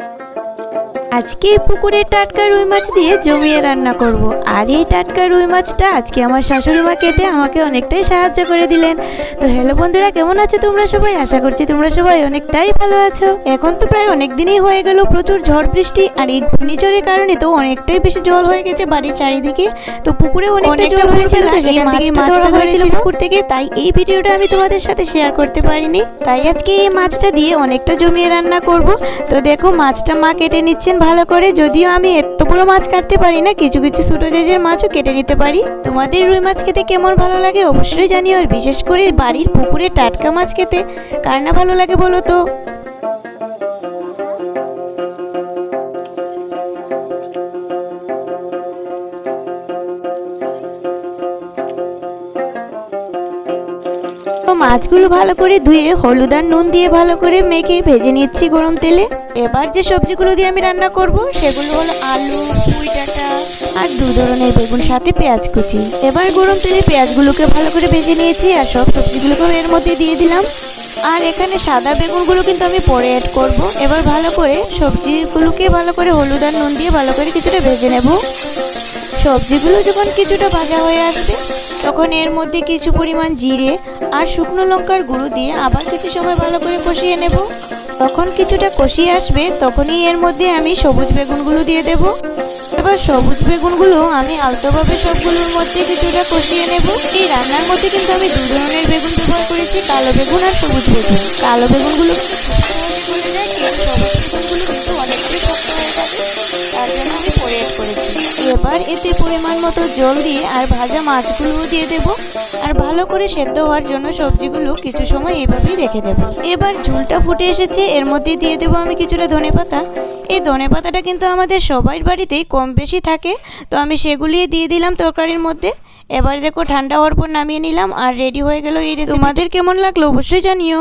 Bye. আজকে এই পুকুরের টাটকা রুই মাছ দিয়ে জমিয়ে রান্না করব। আর এই টাটকা রুই মাছটা আজকে আমার শাশুড়ি মা কেটে আমাকে অনেকটাই সাহায্য করে দিলেন। তো হ্যালো বন্ধুরা কেমন আছো তোমরা সবাই? আশা করছি তোমরা সবাই অনেকটাই ভালো আছো। এখন তো প্রায় অনেক দিনই হয়ে গেল প্রচুর ঝড় বৃষ্টি আর এই ঘূর্ণিঝড়ের কারণে তো অনেকটাই বেশি জল হয়ে গেছে বাড়ির চারিদিকে। তো পুকুরে অনেকটা জল হয়েছিল মাছটা ধরেছিল। পুকুর থেকে তাই এই ভিডিওটা আমি তোমাদের সাথে শেয়ার করতে পারিনি। তাই আজকে এই মাছটা দিয়ে অনেকটা জমিয়ে রান্না করব। তো দেখো মাছটা মা কেটে নিচ্ছেন ভালো করে যদিও আমি এত বড় মাছ কাটতে পারি না, কিছু কিছু ছোটো সাইজের মাছও কেটে নিতে পারি। তোমাদের রুই মাছ খেতে কেমন ভালো লাগে অবশ্যই জানিও, আর বিশেষ করে বাড়ির পুকুরে টাটকা মাছ খেতে কার না ভালো লাগে বলো তো? মাছগুলো ভালো করে ধুয়ে, হলুদ আর নুন দিয়ে ভালো করে মেখে ভেজে নিচ্ছি গরম তেলে। এবার যে সবজিগুলো দিয়ে আমি রান্না করব, সেগুলো হলো আলু পুঁই ডাঁটা আর দু ধরনের বেগুন, সাথে পেঁয়াজ কুচি। এবার গরম তেলে পেঁয়াজগুলোকে ভালো করে ভেজে নিয়েছি আর সব সবজিগুলোকেও এর মধ্যে দিয়ে দিলাম। আর এখানে সাদা বেগুনগুলো কিন্তু আমি পরে অ্যাড করব। এবার ভালো করে সবজিগুলোকে ভালো করে হলুদ আর নুন দিয়ে ভালো করে কিছুটা ভেজে নেব। সবজিগুলো যখন কিছুটা ভাজা হয়ে আসবে, তখন এর মধ্যে কিছু পরিমাণ জিরে আর শুকনো লঙ্কার গুঁড়ো দিয়ে আবার কিছু সময় ভালো করে কষিয়ে নেব। তখন কিছুটা কষিয়ে আসবে, তখনই এর মধ্যে আমি সবুজ বেগুনগুলো দিয়ে দেব। এবার সবুজ বেগুনগুলো আমি আলতোভাবে সবগুলোর মধ্যে কিছুটা কষিয়ে নেব। এই রান্নার মধ্যে কিন্তু আমি দু ধরনের বেগুন ব্যবহার করেছি, কালো বেগুন আর সবুজ বেগুন। কালো বেগুনগুলো সবুজ বেগুনগুলো কিন্তু অনেকটাই শক্ত হয়ে থাকে, তার জন্য আমি করেছি। এবার এতে পরিমাণ মতো জল দিয়ে আর ভাজা মাছগুলোও দিয়ে দেব। আর ভালো করে সেদ্ধ হওয়ার জন্য সবজিগুলো কিছু সময় এভাবেই রেখে দেব। এবার ঝুলটা ফুটে এসেছে, এর মধ্যে দিয়ে দেবো আমি কিছুটা ধনে পাতা। এই ধনে পাতাটা কিন্তু আমাদের সবার বাড়িতেই কম বেশি থাকে, তো আমি সেগুলি দিয়ে দিলাম তরকারির মধ্যে। এবার দেখো ঠান্ডা হওয়ার পর নামিয়ে নিলাম, আর রেডি হয়ে গেল এই তোমাদের কেমন লাগল অবশ্যই জানিও।